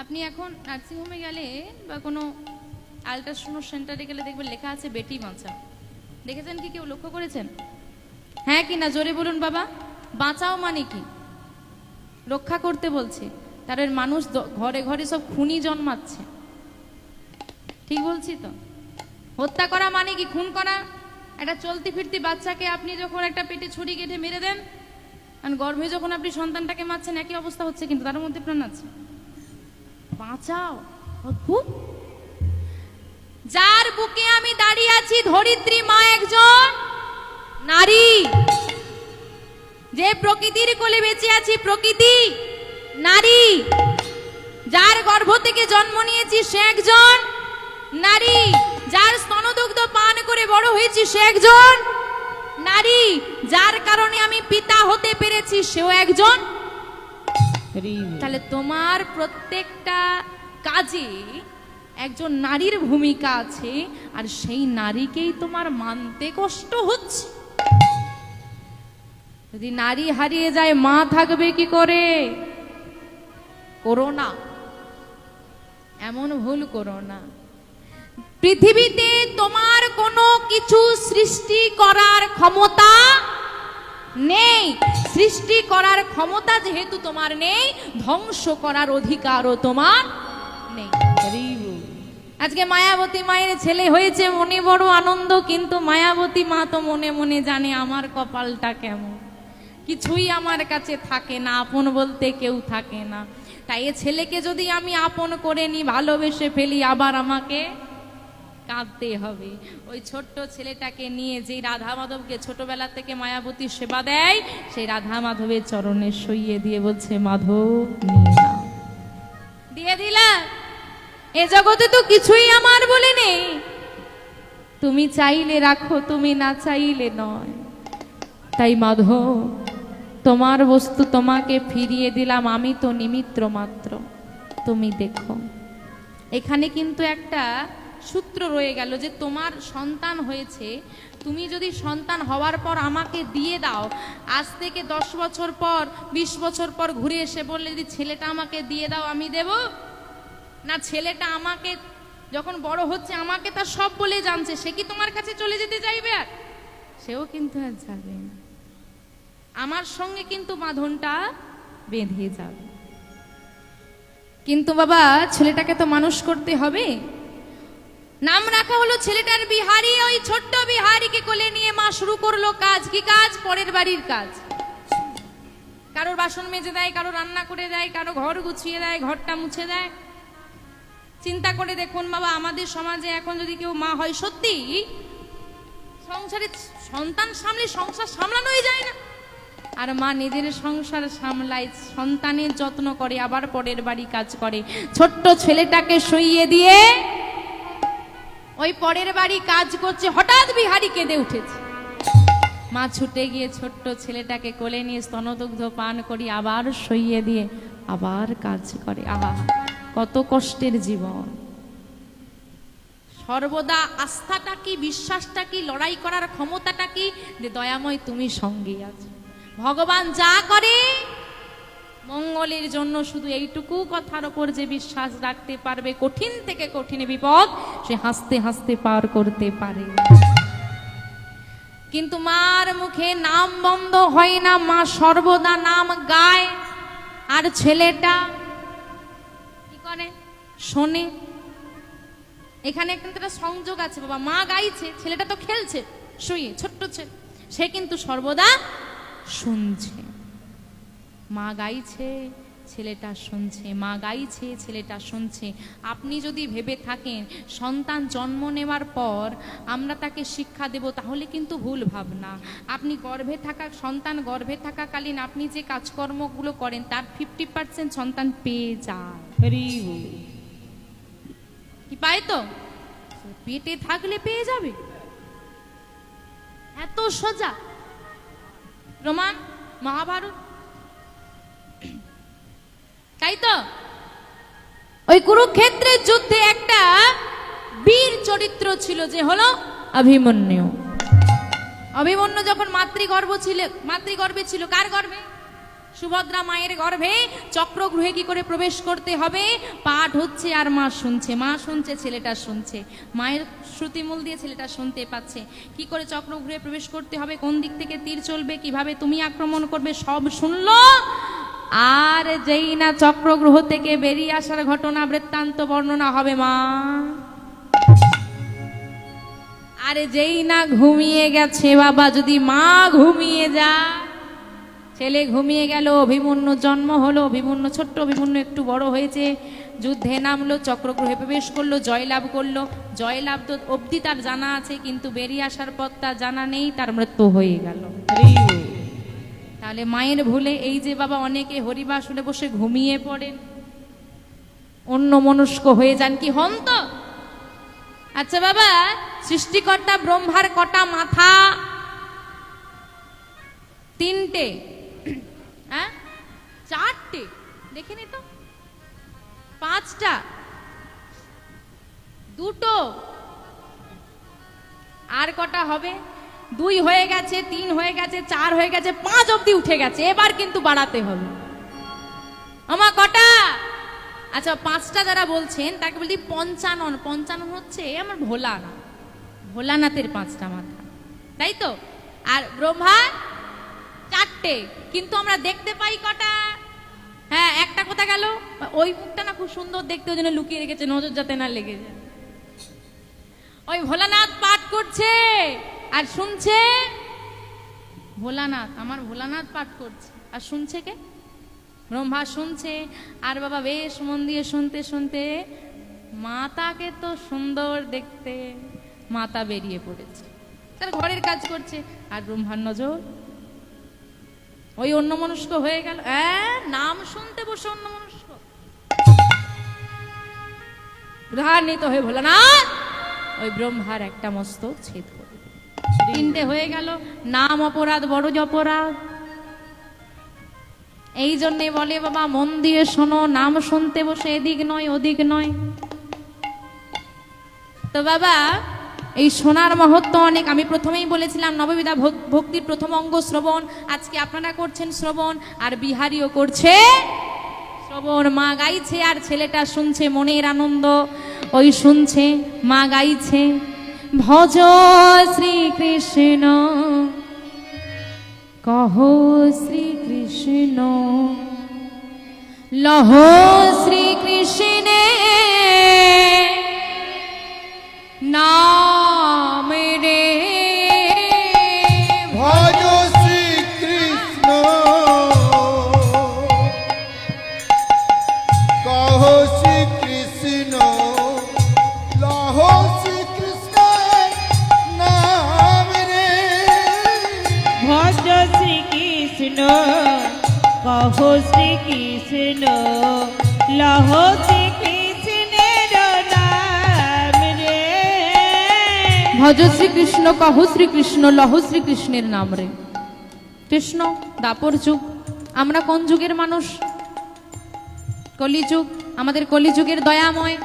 আপনি এখন নার্সিংহোমে গেলে বা কোনো আলট্রাসাউন্ড সেন্টারে গেলে দেখবেন লেখা আছে বেটি বাঁচাও দেখেছেন কি কেউ লক্ষ্য করেছেন? হ্যাঁ কি না? জোরে বলুন বাবা। বাঁচাও মানে কি? রক্ষা করতে বলছে। তার মানুষ ঘরে ঘরে সব খুনি জন্মাচ্ছে। ঠিক বলছি তো? হত্যা করা মানে কি? খুন করা? একটা চলতি ফিরতি বাচ্চাকে আপনি যখন একটা পেটে ছুরি কেটে মেরে দেন, আর গর্ভে যখন আপনি সন্তানটাকে মারছেন, একই অবস্থা হচ্ছে কিন্তু তার মধ্যে প্রাণ আছে। বাঁচাও। অদ্ভুত। যার বুকে আমি দাঁড়িয়ে আছি, ধরিত্রী মা একজন নারী। যে প্রকৃতির কোলে বেঁচে আছি, প্রকৃতি নারী। যার গর্ভ থেকে জন্ম নিয়েছি, সে একজন নারী। যার স্তনদুগ্ধ পান করে বড় হয়েছি, সে একজন নারী। যার কারণে আমি পিতা হতে পেরেছি, সেও একজন তাহলে তোমার প্রত্যেকটা কাজে একজন নারীর ভূমিকা আছে, আর সেই নারীকেই তোমার মানতে কষ্ট হচ্ছে। যদি নারী হারিয়ে যায়, মা থাকবে কি করে? করো না। এমন ভুল করো না। পৃথিবীতে তোমার কোনো কিছু সৃষ্টি করার ক্ষমতা নেই। সৃষ্টি করার ক্ষমতা যেহেতু তোমার নেই, ধ্বংস করার অধিকারও তোমার নেই। আজকে মায়াবতী মায়ের ছেলে হয়েছে, মনে বড় আনন্দ, কিন্তু মায়াবতী মা তো মনে মনে জানে আমার কপালটা কেমন। কিছুই আমার কাছে থাকে না, আপন বলতে কেউ থাকে না। তাই এ ছেলেকে যদি আমি আপন করে নিই ভালোবেসে ফেলি, আবার আমাকে কাঁদতে হবে। ওই ছোট্ট ছেলেটাকে নিয়ে যে রাধা মাধবকে ছোটবেলা থেকে মায়াবতী সেবা দেয়, সেই রাধা মাধবের চরণে সইয়ে দিয়ে বলছে, মাধব দিয়ে দিলা? এ জগতে তো কিছুই আমার বলে নেই। তুমি চাইলে রাখো, তুমি না চাইলে নয়। তাই মাধব, তোমার বস্তু তোমাকে ফিরিয়ে দিলাম, আমি তো নিমিত্র মাত্র। তুমি দেখো। এখানে কিন্তু একটা সূত্র রয়ে গেল যে তোমার সন্তান হয়েছে, তুমি যদি সন্তান হওয়ার পর আমাকে দিয়ে দাও, আজ থেকে দশ বছর পর, বিশ বছর পর ঘুরে এসে বললে, যদি ছেলেটা আমাকে দিয়ে দাও, আমি দেব? না, ছেলেটা আমাকে যখন বড় হচ্ছে, আমাকে তার সব বলে জানছে, সে কি তোমার কাছে চলে যেতে চাইবে আর? সেও কিন্তু আর যাবে না। আমার সঙ্গে কিন্তু বাঁধনটা বেঁধে যাবে। কিন্তু বাবা, ছেলেটাকে তো মানুষ করতে হবে। নাম রাখা হলো ছেলেটার বিহারি। ওই ছোট্ট বিহারিকে কোলে নিয়ে মা শুরু করল কাজ। কি কাজ? পরের বাড়ির কাজ। কারোর বাসন মেজে দেয়, কারও রান্না করে দেয়, কারও ঘর গুছিয়ে দেয়, ঘরটা মুছে দেয়। চিন্তা করে দেখুন বাবা, আমাদের সমাজে এখন যদি কেউ মা হয়, সত্যি সংসারে সন্তান সামলে সংসার সামলানোই যায় না। আর মা নিজের সংসার সামলায়, সন্তানের যত্ন করে, আবার পরের বাড়ি কাজ করে। ছোট্ট ছেলেটাকে শুইয়ে দিয়ে ওই পরের বাড়ি কাজ করছে, হঠাৎ বিহারি কেঁদে উঠেছে। মা ছুটে গিয়ে ছোট্ট ছেলেটাকে কোলে নিয়ে স্তনদুগ্ধ পান করি, আবার সইয়ে দিয়ে, আবার কাজ করে। আহা, কত কষ্টের জীবন। সর্বদা আস্থাটা কি, বিশ্বাসটা কি, লড়াই করার ক্ষমতাটা কি? যে দয়াময় তুমি সঙ্গে আছো। ভগবান যা করে, মঙ্গলের জন্য শুধু এইটুকু কথার ওপর যে বিশ্বাস রাখতে পারবে, কঠিন থেকে কঠিন বিপদ সে হাসতে হাসতে পার করতে পারে। কিন্তু মার মুখে নাম বন্ধ হয় না, মা সর্বদা নাম গায়। আর ছেলেটা কি করে? শোনে। এখানে একটা সংযোগ আছে, বাবা। মা গাইছে, ছেলেটা তো খেলছে, শুয়ে, ছোট্ট ছেলে সে কিন্তু সর্বদা শুনছে। মা গাইছে ছেলেটা শুনছে মা গাইছে ছেলেটা শুনছে। আপনি যদি ভেবে থাকেন সন্তান জন্ম নেওয়ার পর আমরা তাকে শিক্ষা দেব তাহলে কিন্তু ভুল ভাবনা। আপনি গর্ভে থাকা সন্তান গর্ভে থাকাকালীন আপনি যে কাজকর্মগুলো করেন তার ফিফটি পার্সেন্ট সন্তান পেয়ে যায়। কি পায় তো? পেটে থাকলে পেয়ে যাবে। এত সোজা। প্রমাণ মহাভারত। তাই তো? ওই কুরুক্ষেত্রের যুদ্ধে একটা বীর চরিত্র ছিল যে হলো অভিমন্যু। অভিমন্যু যখন মাতৃগর্ভ ছিল, মাতৃগর্ভে ছিল কার গর্ভে? সুভদ্রা মায়ের গর্ভে। চক্রগৃহে কি করে প্রবেশ করতে হবে? পাঠ হচ্ছে আর মা শুনছে মা শুনছে, ছেলেটা শুনছে। মায়ের শ্রুতিমূল দিয়ে ছেলেটা শুনতে পাচ্ছে। কি করে চক্রগৃহে প্রবেশ করতে হবে? কোন দিক থেকে তীর চলবে? কীভাবে তুমি আক্রমণ করবে? সব শুনলো। আর যেই না চক্রগ্রহ থেকে বেরিয়ে আসার ঘটনা, বৃত্তান্ত বর্ণনা হবে, মা। আরে যেই না ঘুমিয়ে গেছে, বাবা, যদি মা ঘুমিয়ে যায়, ছেলে ঘুমিয়ে গেল, অভিমন্যু জন্ম হলো, অভিমন্যু, ছোট্ট অভিমন্যু একটু বড় হয়েছে, যুদ্ধে নামলো, চক্রগ্রহে প্রবেশ করল, জয়লাভ করল। জয়লাভ তো অবধি তার জানা আছে, কিন্তু বেরিয়ে আসার পর তার জানা নেই, তার মৃত্যু হয়ে গেল। তাহলে মায়ের ভুলে এই যে বাবা অনেকে হরিবাস হলে বসে ঘুমিয়ে পড়েন, অন্য মনস্ক হয়ে যান কি হন তো আচ্ছা বাবা, সৃষ্টিকর্তা ব্রহ্মার কটা মাথা? তিনটে। হ্যাঁ? চারটে। দেখে নি তো। পাঁচটা। দুটো। আর কটা হবে? দুই হয়ে গেছে, তিন হয়ে গেছে, চার হয়ে গেছে, পাঁচ অবধি উঠে গেছে। এবার কিন্তু বাড়াতে হবে। আমার কটা? আচ্ছা পাঁচটা যারা বলছেন, তাকে বলি পঞ্চানন। পঞ্চানন হচ্ছে আমার ভোলানাথ। ভোলানাথের পাঁচটা মাথা। তাই তো? আর ব্রহ্মা, চারটে। কিন্তু আমরা দেখতে পাই কটা? হ্যাঁ একটা কথা গেল? ওই মুখটা না খুব সুন্দর দেখতে, ওই জন্য লুকিয়ে রেখেছে, নজর যাতে না লেগে যায়। ওই ভোলানাথ পাঠ করছে। আর শুনছে ভোলানাথ, আমার ভোলানাথ পাঠ করছে। আর শুনছে কে? ব্রহ্মা শুনছে। আর বাবা বেশ মন দিয়ে শুনতে শুনতে মাতাকে তো সুন্দর দেখতে মাতা বেরিয়ে পড়েছে। তার ঘরের কাজ করছে। আর ব্রহ্মার নজর ওই অন্য মনস্ক হয়ে গেল। নাম শুনতে বসে অন্য মনস্ক উদাহরণিত হয়ে ভোলা না ওই ব্রহ্মার একটা মস্তক ছেদ করে। তিনটে হয়ে গেল। নাম অপরাধ বড় অপরাধ। এই জন্যে বলে, বাবা, মন দিয়ে শোনো, নাম শুনতে বসে এদিক নয়, ওদিক নয়। তো বাবা, এই সোনার মহত্ব অনেক। আমি প্রথমেই বলেছিলাম, নববিধা ভক- ভক্তির প্রথম অঙ্গ শ্রবণ। আজকে আপনারা করছেন শ্রবণ, আর বিহারিও করছে শ্রবণ। মা গাইছে, আর ছেলেটা শুনছে, মনের আনন্দ। ওই শুনছে, মা গাইছে। ভজ শ্রীকৃষ্ণ। কহ শ্রীকৃষ্ণ লহ শ্রীকৃষ্ণে। নাম শ্রীকৃষ্ণ লহ ভজ শ্রীকৃষ্ণ, কহ শ্রীকৃষ্ণ, লহ শ্রীকৃষ্ণের নাম রে। কৃষ্ণ, দাপর যুগ, আমরা কোন যুগের মানুষ? কলিযুগ, আমাদের কলিযুগের দয়াময়।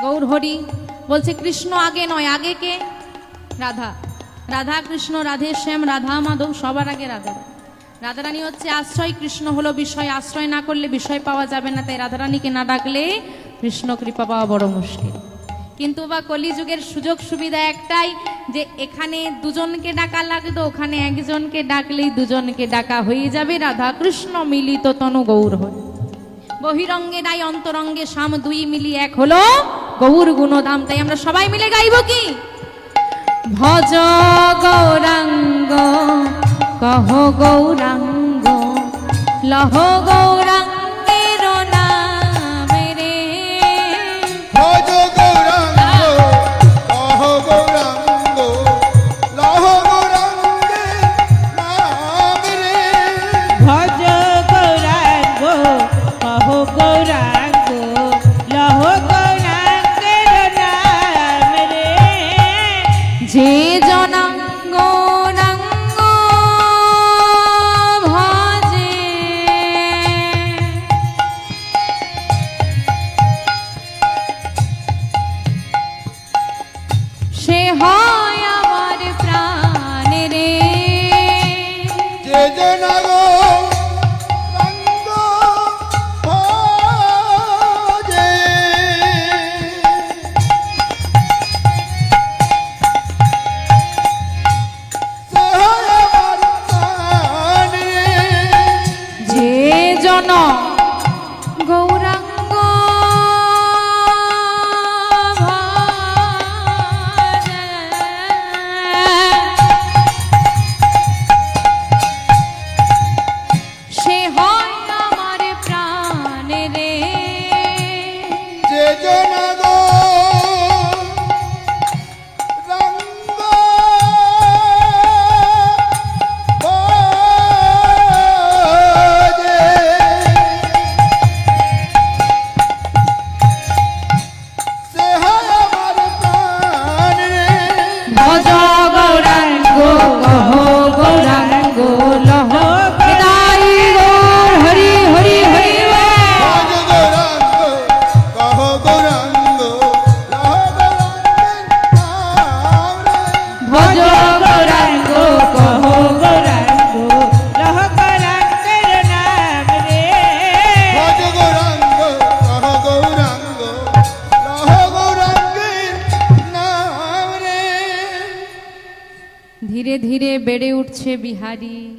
গৌর হরি বলছে, কৃষ্ণ আগে নয়, আগে কে? রাধা। রাধা কৃষ্ণ, রাধে শ্যাম, রাধা মাধব, সবার আগে রাধা। রাধারানী হচ্ছে আশ্রয়, কৃষ্ণ হলো বিষয়। আশ্রয় না করলে বিষয় পাওয়া যাবে না, তাই রাধারানীকে না ডাকলে কৃষ্ণ কৃপা পাওয়া বড় মুশকিল। কিন্তু বা কলিযুগের সুযোগ সুবিধা একটাই যে এখানে দুজনকে ডাকা লাগতো, ওখানে একজনকে ডাকলেই দুজনকে ডাকা হয়ে যাবে রাধা কৃষ্ণ মিলিত তনু গৌর হয়। বহিরঙ্গে নাই, অন্তরঙ্গে শাম দুই মিলি এক হলো গৌর গুণধাম তাই আমরা সবাই মিলে গাইব কি? ভজ গৌরাঙ্গ কহ গৌরাঙ্গ লহ গৌরাঙ্গের Hadi.